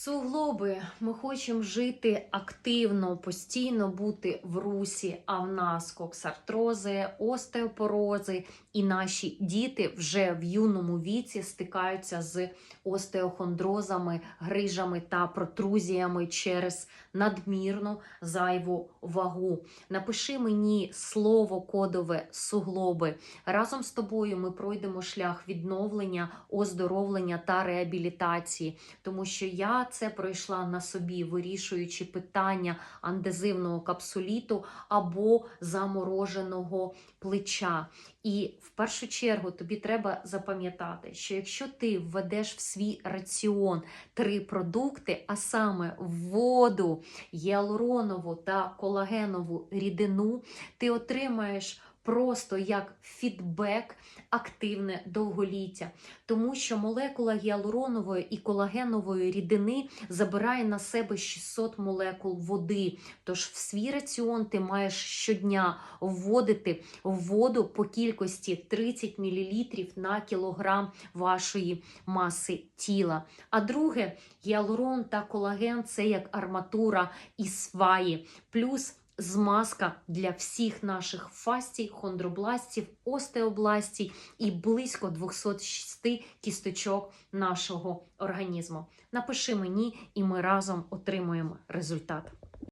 Суглоби, ми хочемо жити активно, постійно бути в русі, а в нас коксартрози, остеопорози, і наші діти вже в юному віці стикаються з остеохондрозами, грижами та протрузіями через надмірну зайву вагу. Напиши мені слово кодове суглоби. Разом з тобою ми пройдемо шлях відновлення, оздоровлення та реабілітації, тому що я це пройшла на собі, вирішуючи питання андезивного капсуліту або замороженого плеча. І в першу чергу тобі треба запам'ятати, що якщо ти введеш в свій раціон три продукти, а саме воду, гіалуронову та колагенову рідину, ти отримаєш просто як фідбек активне довголіття, тому що молекула гіалуронової і колагенової рідини забирає на себе 600 молекул води. Тож в свій раціон ти маєш щодня вводити воду по кількості 30 мл на кілограм вашої маси тіла. А друге, гіалурон та колаген це як арматура і сваї, плюс змазка для всіх наших фастій, хондробластів, остеобластій і близько 206 кісточок нашого організму. Напиши мені, і ми разом отримуємо результат.